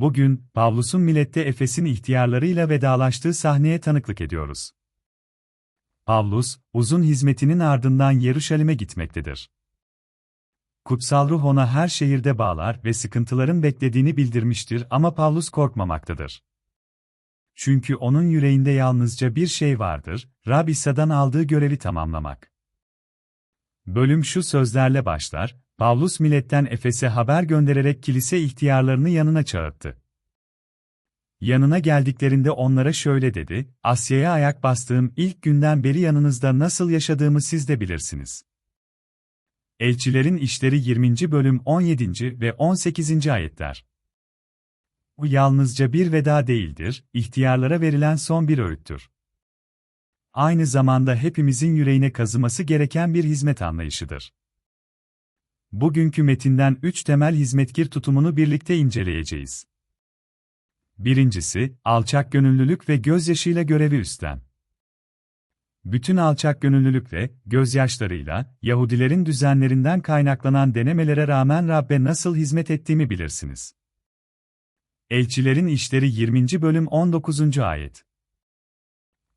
Bugün, Pavlus'un millette Efes'in ihtiyarlarıyla vedalaştığı sahneye tanıklık ediyoruz. Pavlus, uzun hizmetinin ardından Yeruşalim'e gitmektedir. Kutsal ruh ona her şehirde bağlar ve sıkıntıların beklediğini bildirmiştir ama Pavlus korkmamaktadır. Çünkü onun yüreğinde yalnızca bir şey vardır, Rab İsa'dan aldığı görevi tamamlamak. Bölüm şu sözlerle başlar, Pavlus milletten Efes'e haber göndererek kilise ihtiyarlarını yanına çağırdı. Yanına geldiklerinde onlara şöyle dedi, Asya'ya ayak bastığım ilk günden beri yanınızda nasıl yaşadığımı siz de bilirsiniz. Elçilerin İşleri 20. bölüm 17. ve 18. ayetler. Bu yalnızca bir veda değildir, ihtiyarlara verilen son bir öğüttür. Aynı zamanda hepimizin yüreğine kazıması gereken bir hizmet anlayışıdır. Bugünkü metinden üç temel hizmetkir tutumunu birlikte inceleyeceğiz. Birincisi, alçak gönüllülük ve gözyaşıyla görevi üstlen. Bütün alçak gönüllülük ve gözyaşlarıyla Yahudilerin düzenlerinden kaynaklanan denemelere rağmen Rabbe nasıl hizmet ettiğimi bilirsiniz. Elçilerin İşleri 20. bölüm 19. ayet.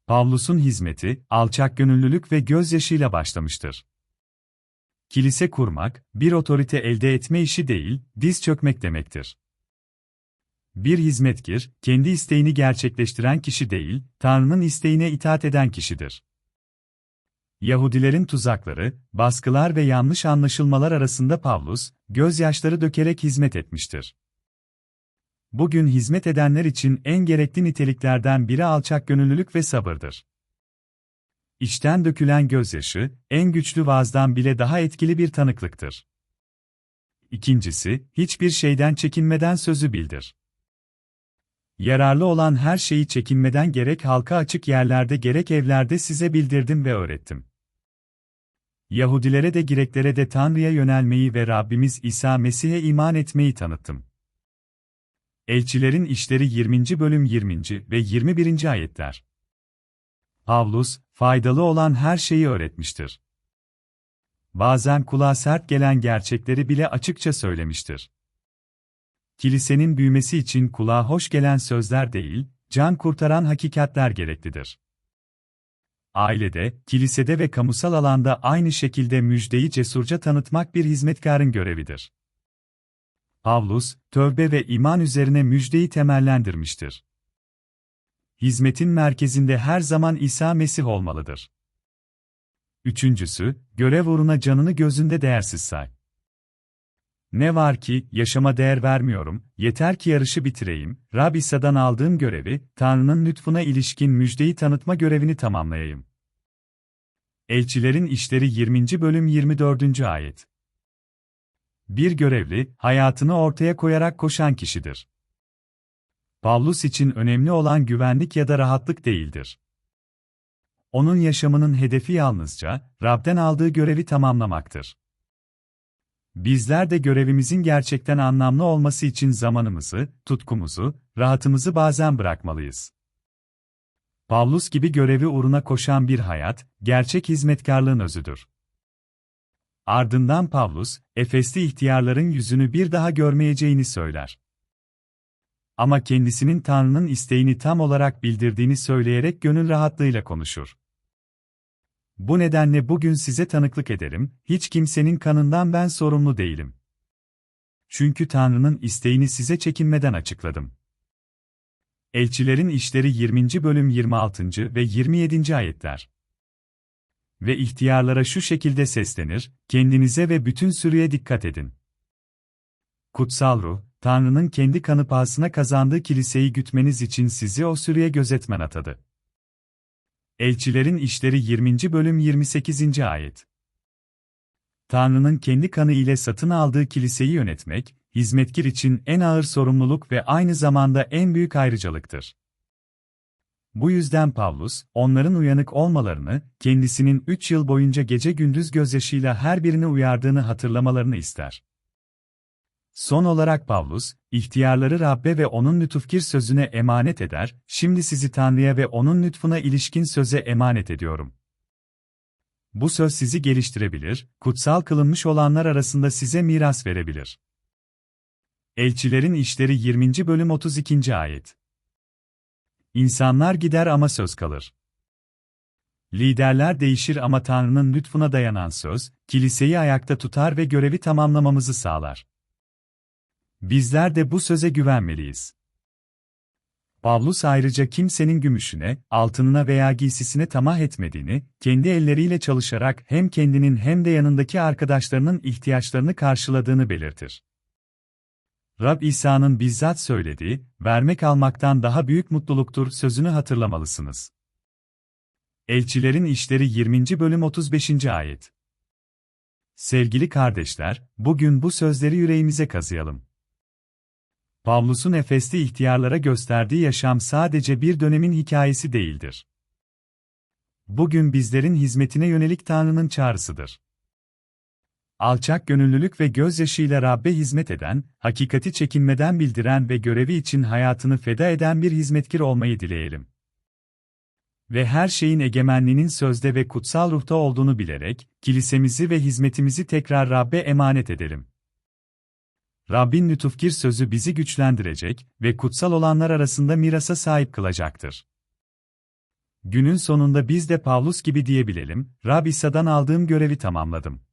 Pavlus'un hizmeti alçak gönüllülük ve gözyaşıyla başlamıştır. Kilise kurmak, bir otorite elde etme işi değil, diz çökmek demektir. Bir hizmetkir, kendi isteğini gerçekleştiren kişi değil, Tanrı'nın isteğine itaat eden kişidir. Yahudilerin tuzakları, baskılar ve yanlış anlaşılmalar arasında Pavlus, gözyaşları dökerek hizmet etmiştir. Bugün hizmet edenler için en gerekli niteliklerden biri alçak gönüllülük ve sabırdır. İçten dökülen gözyaşı, en güçlü vaazdan bile daha etkili bir tanıklıktır. İkincisi, hiçbir şeyden çekinmeden sözü bildir. Yararlı olan her şeyi çekinmeden gerek halka açık yerlerde gerek evlerde size bildirdim ve öğrettim. Yahudilere de Gireklere de Tanrı'ya yönelmeyi ve Rabbimiz İsa Mesih'e iman etmeyi tanıttım. Elçilerin İşleri 20. bölüm 20. ve 21. ayetler. Pavlus, faydalı olan her şeyi öğretmiştir. Bazen kulağa sert gelen gerçekleri bile açıkça söylemiştir. Kilisenin büyümesi için kulağa hoş gelen sözler değil, can kurtaran hakikatler gereklidir. Ailede, kilisede ve kamusal alanda aynı şekilde müjdeyi cesurca tanıtmak bir hizmetkarın görevidir. Pavlus, tövbe ve iman üzerine müjdeyi temellendirmiştir. Hizmetin merkezinde her zaman İsa Mesih olmalıdır. Üçüncüsü, görev uğruna canını gözünde değersiz say. Ne var ki, yaşama değer vermiyorum, yeter ki yarışı bitireyim, Rab İsa'dan aldığım görevi, Tanrı'nın lütfuna ilişkin müjdeyi tanıtma görevini tamamlayayım. Elçilerin İşleri 20. bölüm 24. ayet. Bir görevli, hayatını ortaya koyarak koşan kişidir. Pavlus için önemli olan güvenlik ya da rahatlık değildir. Onun yaşamının hedefi yalnızca, Rab'den aldığı görevi tamamlamaktır. Bizler de görevimizin gerçekten anlamlı olması için zamanımızı, tutkumuzu, rahatımızı bazen bırakmalıyız. Pavlus gibi görevi uğruna koşan bir hayat, gerçek hizmetkarlığın özüdür. Ardından Pavlus, Efesli ihtiyarların yüzünü bir daha görmeyeceğini söyler. Ama kendisinin Tanrı'nın isteğini tam olarak bildirdiğini söyleyerek gönül rahatlığıyla konuşur. Bu nedenle bugün size tanıklık ederim, hiç kimsenin kanından ben sorumlu değilim. Çünkü Tanrı'nın isteğini size çekinmeden açıkladım. Elçilerin İşleri 20. bölüm 26. ve 27. ayetler. Ve ihtiyarlara şu şekilde seslenir, kendinize ve bütün sürüye dikkat edin. Kutsal ruh, Tanrı'nın kendi kanı pahasına kazandığı kiliseyi gütmeniz için sizi o sürüye gözetmen atadı. Elçilerin İşleri 20. bölüm 28. ayet. Tanrı'nın kendi kanı ile satın aldığı kiliseyi yönetmek, hizmetkir için en ağır sorumluluk ve aynı zamanda en büyük ayrıcalıktır. Bu yüzden Pavlus, onların uyanık olmalarını, kendisinin üç yıl boyunca gece gündüz gözyaşıyla her birini uyardığını hatırlamalarını ister. Son olarak Pavlus, ihtiyarları Rabbe ve onun lütufkir sözüne emanet eder, şimdi sizi Tanrı'ya ve onun lütfuna ilişkin söze emanet ediyorum. Bu söz sizi geliştirebilir, kutsal kılınmış olanlar arasında size miras verebilir. Elçilerin İşleri 20. bölüm 32. ayet. İnsanlar gider ama söz kalır. Liderler değişir ama Tanrı'nın lütfuna dayanan söz, kiliseyi ayakta tutar ve görevi tamamlamamızı sağlar. Bizler de bu söze güvenmeliyiz. Pavlus ayrıca kimsenin gümüşüne, altınına veya giysisine tamah etmediğini, kendi elleriyle çalışarak hem kendinin hem de yanındaki arkadaşlarının ihtiyaçlarını karşıladığını belirtir. Rab İsa'nın bizzat söylediği, vermek almaktan daha büyük mutluluktur sözünü hatırlamalısınız. Elçilerin İşleri 20. bölüm 35. ayet. Sevgili kardeşler, bugün bu sözleri yüreğimize kazıyalım. Pavlus'un Efes'te ihtiyarlara gösterdiği yaşam sadece bir dönemin hikayesi değildir. Bugün bizlerin hizmetine yönelik Tanrı'nın çağrısıdır. Alçak gönüllülük ve gözyaşıyla Rabbe hizmet eden, hakikati çekinmeden bildiren ve görevi için hayatını feda eden bir hizmetkir olmayı dileyelim. Ve her şeyin egemenliğinin sözde ve kutsal ruhta olduğunu bilerek, kilisemizi ve hizmetimizi tekrar Rabbe emanet edelim. Rabbin lütufkir sözü bizi güçlendirecek ve kutsal olanlar arasında mirasa sahip kılacaktır. Günün sonunda biz de Pavlus gibi diyebilelim, Rab İsa'dan aldığım görevi tamamladım.